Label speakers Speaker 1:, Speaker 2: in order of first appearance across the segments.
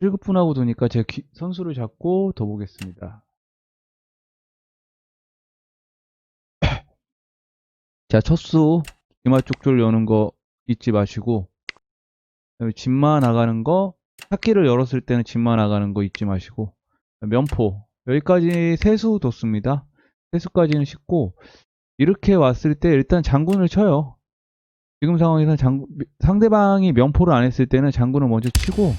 Speaker 1: 7급분하고 도니까 제 귀- 선수를 잡고 더 보겠습니다. 자, 첫수 이마 쪽줄 여는 거 잊지 마시고 집마 나가는 거 찾기를 열었을 때는 집마 나가는 거 잊지 마시고 면포 여기까지 세수 뒀습니다. 세수까지는 쉽고 이렇게 왔을 때 일단 장군을 쳐요. 지금 상황에서 장 상대방이 면포를 안 했을 때는 장군을 먼저 치고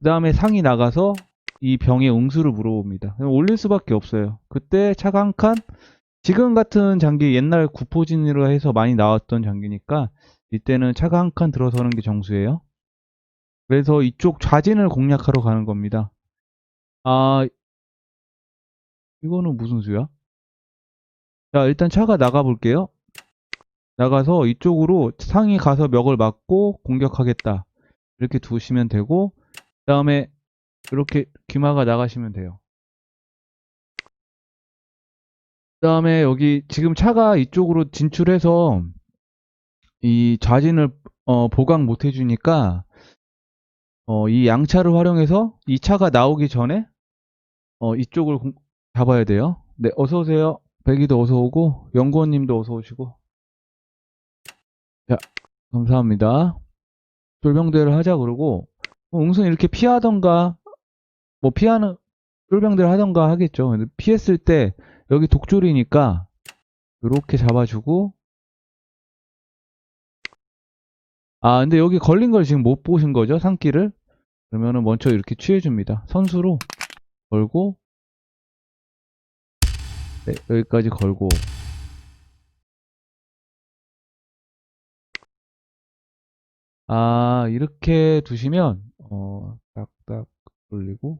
Speaker 1: 그 다음에 상이 나가서 이 병의 응수를 물어봅니다. 올릴 수밖에 없어요. 그때 차가 한 칸, 지금 같은 장기 옛날 구포진으로 해서 많이 나왔던 장기니까 이때는 차가 한 칸 들어서는 게 정수예요. 그래서 이쪽 좌진을 공략하러 가는 겁니다. 아, 이거는 무슨 수야? 자, 일단 차가 나가 볼게요. 나가서 이쪽으로 상이 가서 멱을 맞고 공격하겠다. 이렇게 두시면 되고, 그 다음에 이렇게 귀마가 나가시면 돼요. 그 다음에 여기 지금 차가 이쪽으로 진출해서 이 좌진을 어, 보강 못 해주니까 어, 이 양차를 활용해서 이 차가 나오기 전에 어, 이쪽을 공- 잡아야 돼요. 네, 어서 오세요. 백이도 어서 오고 연구원님도 어서 오시고. 자, 감사합니다. 돌병대를 하자 그러고 뭐 웅선 이렇게 피하던가 뭐 피하는 쫄병대를 하던가 하겠죠. 피했을 때 여기 독졸이니까 이렇게 잡아주고. 아 근데 여기 걸린 걸 지금 못 보신 거죠? 산기를 그러면은 먼저 이렇게 취해줍니다. 선수로 걸고. 네, 여기까지 걸고. 아 이렇게 두시면 어 딱딱 돌리고.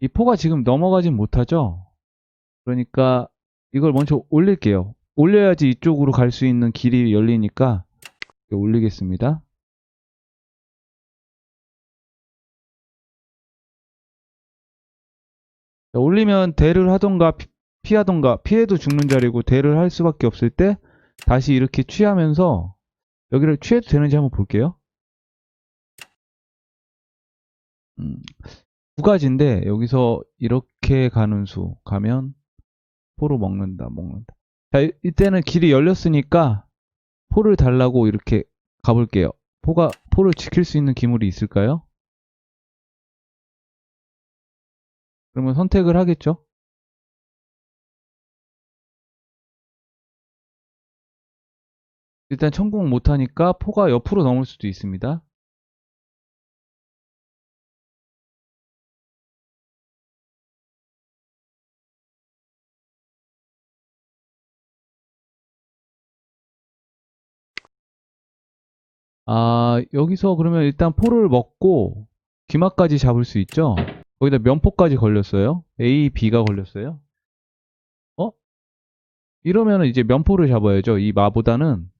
Speaker 1: 이 포가 지금 넘어가진 못하죠? 그러니까 이걸 먼저 올릴게요. 올려야지 이쪽으로 갈 수 있는 길이 열리니까 올리겠습니다. 자, 올리면 대를 하던가 피- 피하던가 피해도 죽는 자리고 대를 할 수밖에 없을 때 다시 이렇게 취하면서 여기를 취해도 되는지 한번 볼게요. 음, 두 가지인데 여기서 이렇게 가는 수 가면 포로 먹는다 먹는다. 자 이- 이때는 길이 열렸으니까 포를 달라고 이렇게 가볼게요. 포가 포를 지킬 수 있는 기물이 있을까요? 그러면 선택을 하겠죠? 일단 천공 못하니까 포가 옆으로 넘을 수도 있습니다. 아, 여기서 그러면 일단 포를 먹고 귀마까지 잡을 수 있죠? 거기다 면포까지 걸렸어요. A, B가 걸렸어요. 어? 이러면 이제 면포를 잡아야죠. 이 마보다는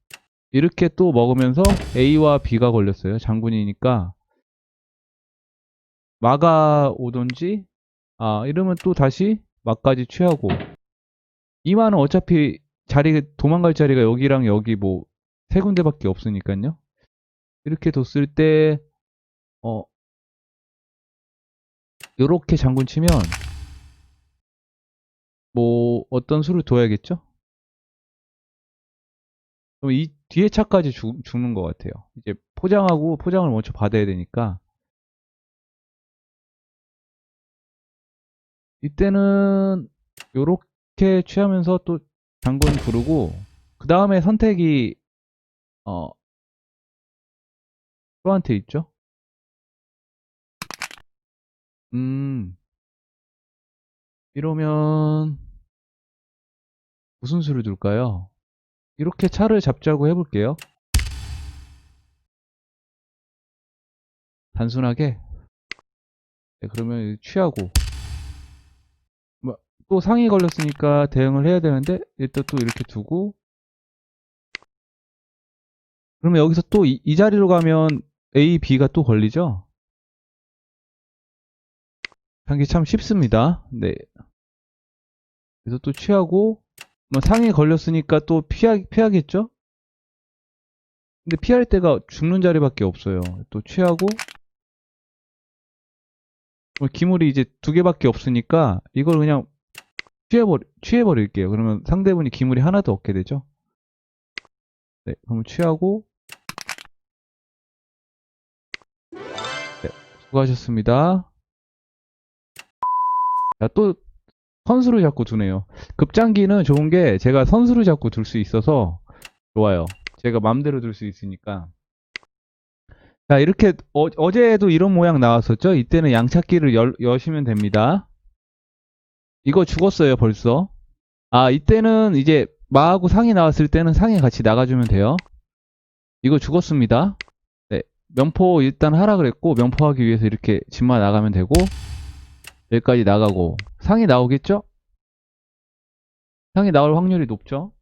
Speaker 1: 이렇게 또 먹으면서 A와 B가 걸렸어요. 장군이니까 마가 오던지 아 이러면 또 다시 마까지 취하고 이마는 어차피 자리 도망갈 자리가 여기랑 여기 뭐 세 군데밖에 없으니까요. 이렇게 뒀을 때 어, 요렇게 장군 치면 뭐 어떤 수를 둬야겠죠? 그럼 이 뒤에 차까지 죽, 죽는 것 같아요. 이제 포장하고 포장을 먼저 받아야 되니까 이때는 요렇게 취하면서 또 장군 부르고 그 다음에 선택이 어 또한테 있죠? 음 이러면 무슨 수를 둘까요? 이렇게 차를 잡자고 해볼게요. 단순하게. 네, 그러면 취하고. 뭐, 또 상이 걸렸으니까 대응을 해야 되는데, 일단 또 이렇게 두고. 그러면 여기서 또 이 자리로 가면 A, B가 또 걸리죠? 하기 참 쉽습니다. 네. 그래서 또 취하고, 뭐 상이 걸렸으니까 또 피하, 피하겠죠? 근데 피할 때가 죽는 자리밖에 없어요. 또 취하고 뭐 기물이 이제 두 개밖에 없으니까 이걸 그냥 취해버리, 취해버릴게요. 그러면 상대분이 기물이 하나도 없게 되죠. 네, 그럼 취하고 수고하셨습니다. 자, 또 선수를 잡고 두네요. 급장기는 좋은 게 제가 선수를 잡고 둘 수 있어서 좋아요. 제가 마음대로 둘 수 있으니까. 자, 이렇게 어, 어제도 이런 모양 나왔었죠? 이때는 양찾기를 열, 여시면 됩니다. 이거 죽었어요, 벌써. 아, 이때는 이제 마하고 상이 나왔을 때는 상이 같이 나가주면 돼요. 이거 죽었습니다. 네, 면포 일단 하라 그랬고 면포하기 위해서 이렇게 집만 나가면 되고 여기까지 나가고 상이 나오겠죠? 상이 나올 확률이 높죠?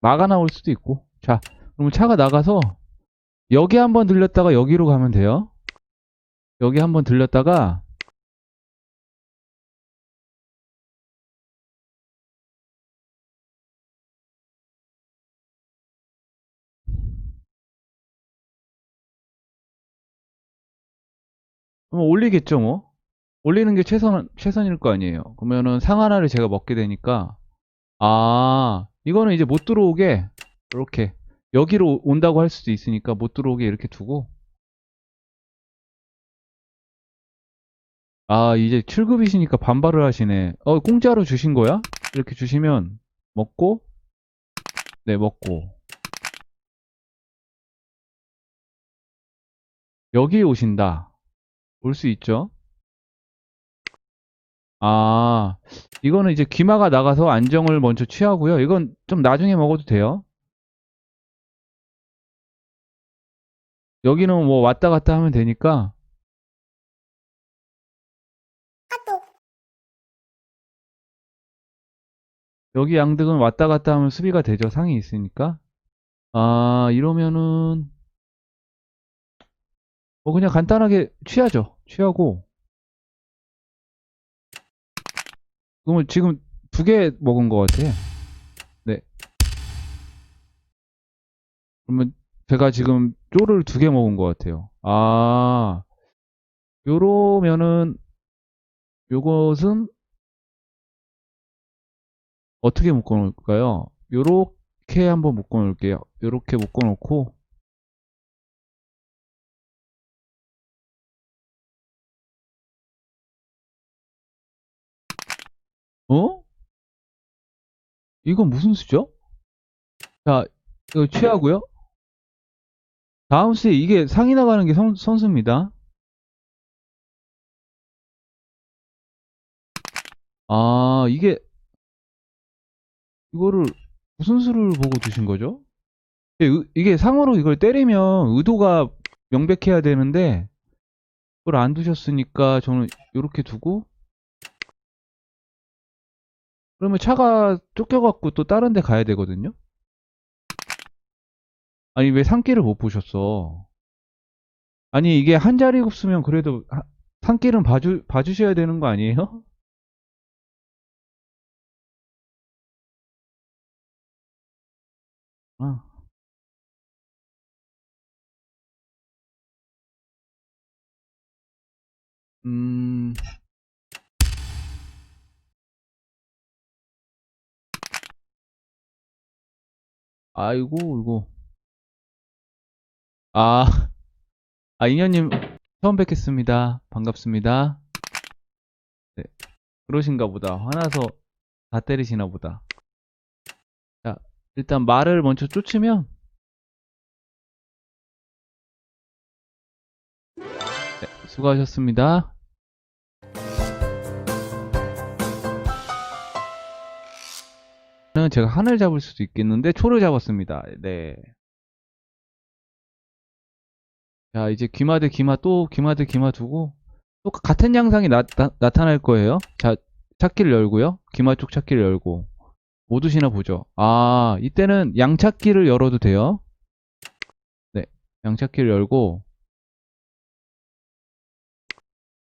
Speaker 1: 마가 나올 수도 있고 자 그러면 차가 나가서 여기 한번 들렸다가 여기로 가면 돼요 여기 한번 들렸다가 그럼 올리겠죠 뭐? 올리는 게 최선, 최선일 거 아니에요. 그러면은 상 하나를 제가 먹게 되니까 아 이거는 이제 못 들어오게 이렇게 여기로 온다고 할 수도 있으니까 못 들어오게 이렇게 두고. 아 이제 출급이시니까 반발을 하시네. 어 공짜로 주신 거야? 이렇게 주시면 먹고? 네 먹고. 여기 오신다 올 수 있죠? 아 이거는 이제 귀마가 나가서 안정을 먼저 취하고요. 이건 좀 나중에 먹어도 돼요. 여기는 뭐 왔다 갔다 하면 되니까. 여기 양득은 왔다 갔다 하면 수비가 되죠. 상이 있으니까. 아, 이러면은, 뭐 그냥 간단하게 취하죠. 취하고. 그러면 지금 두 개 먹은 것 같아. 네. 그러면 제가 지금 쪼를 두 개 먹은 것 같아요. 아, 요러면은, 요것은 어떻게 묶어 놓을까요? 요렇게 한번 묶어 놓을게요. 요렇게 묶어 놓고 어? 이건 무슨 수죠? 자, 이거 취하고요. 다음 수에 이게 상이 나가는 게 선, 선수입니다. 아, 이게 이거를 무슨 수를 보고 두신 거죠? 이게 상으로 이걸 때리면 의도가 명백해야 되는데 그걸 안 두셨으니까 저는 이렇게 두고 그러면 차가 쫓겨갖고 또 다른 데 가야 되거든요? 아니 왜 산길을 못 보셨어? 아니 이게 한 자리 굽으면 그래도 하- 산길은 봐주, 봐주셔야 되는 거 아니에요? 아. 음, 아이고, 이거. 아, 아, 인현님, 처음 뵙겠습니다. 반갑습니다. 네, 그러신가 보다. 화나서 다 때리시나 보다. 자, 일단 말을 먼저 쫓으면, 네, 수고하셨습니다. 는 제가 한을 잡을 수도 있겠는데 초를 잡았습니다. 네. 자, 이제 귀마 대 귀마 또 귀마 대 귀마 두고 또 같은 양상이 나, 타날 거예요. 자, 찾기를 열고요. 귀마 쪽 찾기를 열고 뭐 두시나 보죠. 아, 이때는 양 찾기를 열어도 돼요. 네, 양 찾기를 열고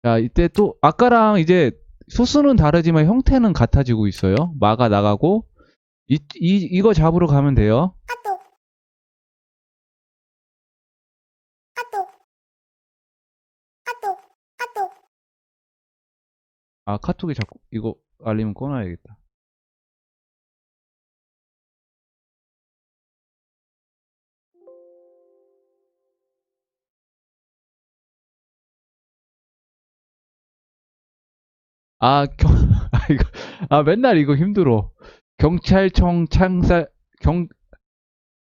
Speaker 1: 자, 이때 또 아까랑 이제 소수는 다르지만 형태는 같아지고 있어요. 마가 나가고 이, 이, 이거 잡으러 가면 돼요.
Speaker 2: 아,
Speaker 1: 카톡에 자꾸, 이거 알림은 꺼놔야겠다. 아, 경, 아, 이거, 아, 맨날 이거 힘들어. 경찰청 창살, 경,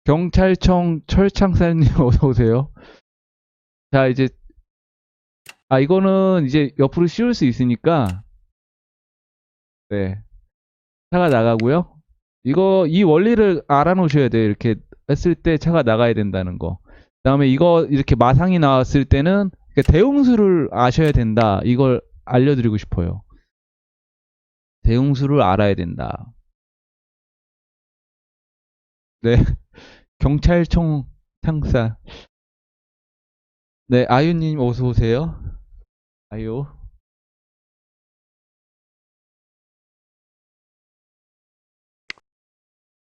Speaker 1: 경찰청 철창살님 어서 오세요. 자, 이제, 아, 이거는 이제 옆으로 씌울 수 있으니까, 네. 차가 나가고요. 이거 이 원리를 알아놓으셔야 돼요. 이렇게 했을 때 차가 나가야 된다는 거. 그다음에 이거 이렇게 마상이 나왔을 때는 대응수를 아셔야 된다. 이걸 알려드리고 싶어요. 대응수를 알아야 된다. 네. 경찰청 창사. 네, 아유님 어서 오세요. 아유.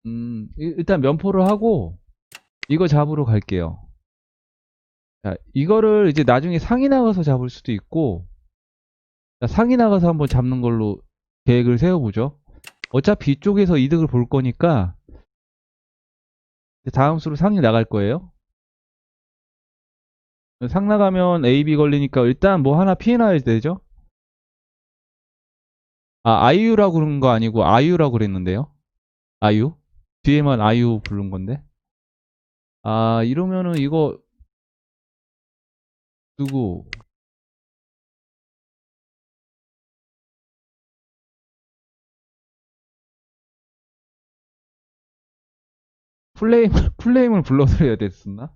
Speaker 1: 음, 일- 일단 면포를 하고 이거 잡으러 갈게요. 자, 이거를 이제 나중에 상이 나가서 잡을 수도 있고 자, 상이 나가서 한번 잡는 걸로 계획을 세워보죠. 어차피 이쪽에서 이득을 볼 거니까 다음 수로 상이 나갈 거예요. 상 나가면 A, B 걸리니까 일단 뭐 하나 피해놔야 되죠. 아, 아이유라고 그런 거 아니고 아유라고 그랬는데요. 아유? 뒤에만 아유 부른 건데. 아, 이러면은 이거 누구? 플레임, 플레임을 불러드려야 됐었나?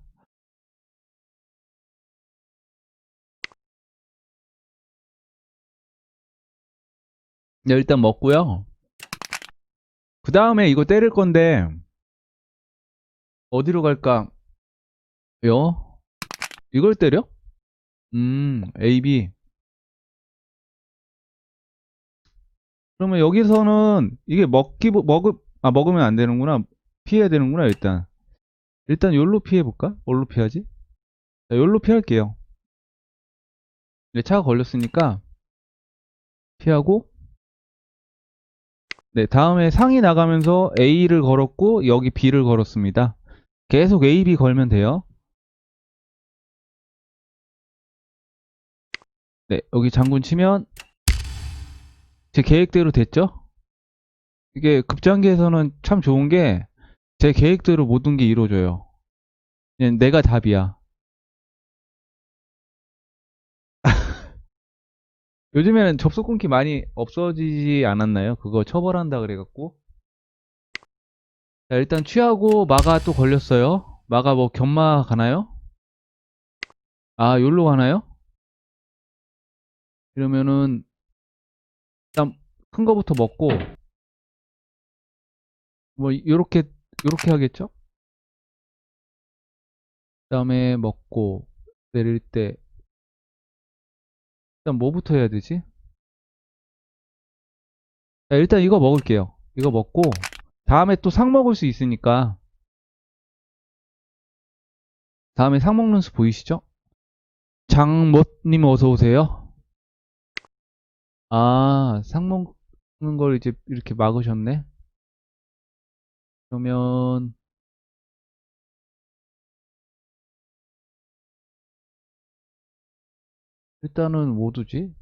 Speaker 1: 네, 일단 먹고요. 그 다음에 이거 때릴 건데, 어디로 갈까? 요? 이걸 때려? 음, A, B. 그러면 여기서는 이게 먹기, 먹으, 아, 먹으면 안 되는구나. 피해야 되는구나, 일단. 일단 요로 피해볼까? 뭘로 피하지? 자, 요로 피할게요. 네, 차가 걸렸으니까, 피하고, 네, 다음에 상이 나가면서 A를 걸었고, 여기 B를 걸었습니다. 계속 A, B 걸면 돼요. 네, 여기 장군 치면 제 계획대로 됐죠? 이게 급장기에서는 참 좋은 게 제 계획대로 모든 게 이루어져요. 그냥 내가 답이야. 요즘에는 접속 끊기 많이 없어지지 않았나요? 그거 처벌한다 그래갖고. 자, 일단 취하고 마가 또 걸렸어요. 마가 뭐 견마 가나요? 아, 요로 가나요? 이러면은 일단 큰 거부터 먹고 뭐 요렇게 요렇게 하겠죠? 그 다음에 먹고 내릴 때 일단 뭐부터 해야 되지? 자, 일단 이거 먹을게요. 이거 먹고 다음에 또 상 먹을 수 있으니까 다음에 상 먹는 수 보이시죠? 장못님 어서 오세요. 아, 상 먹는 걸 이제 이렇게 막으셨네. 그러면 일단은 뭐 두지?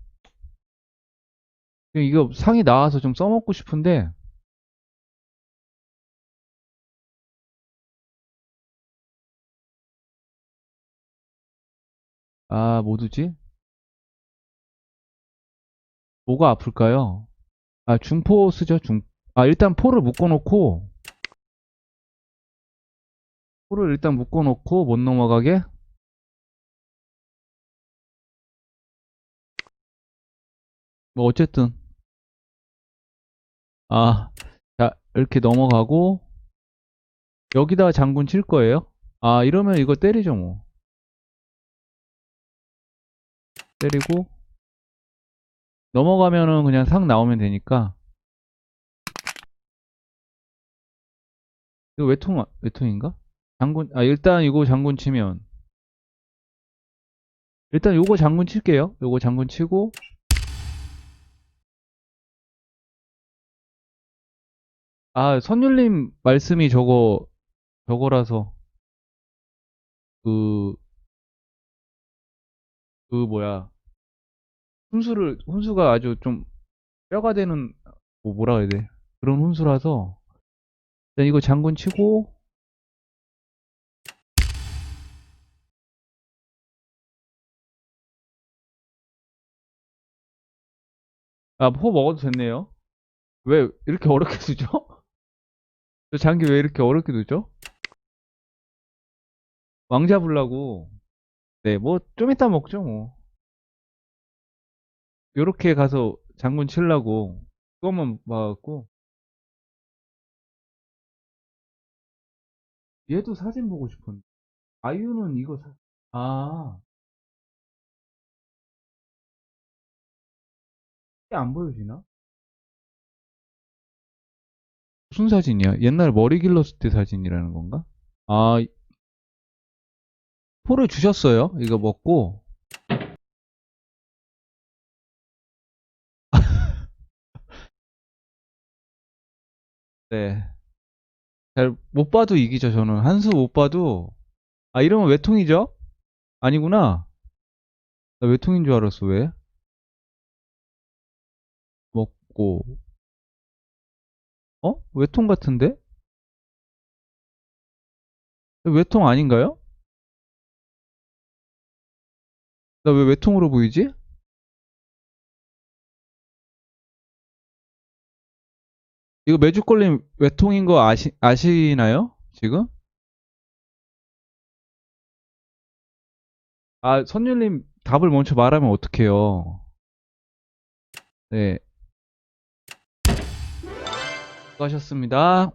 Speaker 1: 이거 상이 나와서 좀 써먹고 싶은데 아, 뭐 두지? 뭐가 아플까요? 아, 중포 쓰죠, 중. 아, 일단 포를 묶어놓고, 포를 일단 묶어놓고, 못 넘어가게. 뭐, 어쨌든. 아, 자, 이렇게 넘어가고, 여기다가 장군 칠 거예요? 아, 이러면 이거 때리죠, 뭐. 때리고, 넘어가면은 그냥 상 나오면 되니까 이거 외통, 외통인가? 장군, 아, 일단 이거 장군 치면. 일단 요거 장군 칠게요. 요거 장군 치고. 아, 선율님 말씀이 저거, 저거라서. 그, 그 뭐야. 훈수를, 훈수가 아주 좀 뼈가 되는, 뭐 뭐라 해야 돼. 그런 훈수라서. 일단 이거 장군 치고. 아, 포 먹어도 됐네요. 왜 이렇게 어렵게 두죠? 저 장기 왜 이렇게 어렵게 두죠? 왕 잡으려고. 네, 뭐, 좀 이따 먹죠, 뭐. 요렇게 가서 장군 치려고. 그것만 봐갖고. 얘도 사진 보고 싶은데. 아이유는 이거 사, 아. 안 보여지나? 무슨 사진이야? 옛날 머리 길렀을 때 사진이라는 건가? 아, 이- 포를 주셨어요. 이거 먹고. 네. 잘 못 봐도 이기죠, 저는. 한수 못 봐도. 아, 이러면 외통이죠? 아니구나. 나 외통인 줄 알았어, 왜? 먹고. 어? 외통 같은데? 외통 아닌가요? 나 왜 외통으로 보이지? 이거 매주꼴님 외통인 거 아시, 아시나요? 지금? 아, 선율님 답을 먼저 말하면 어떡해요. 네. 수고하셨습니다.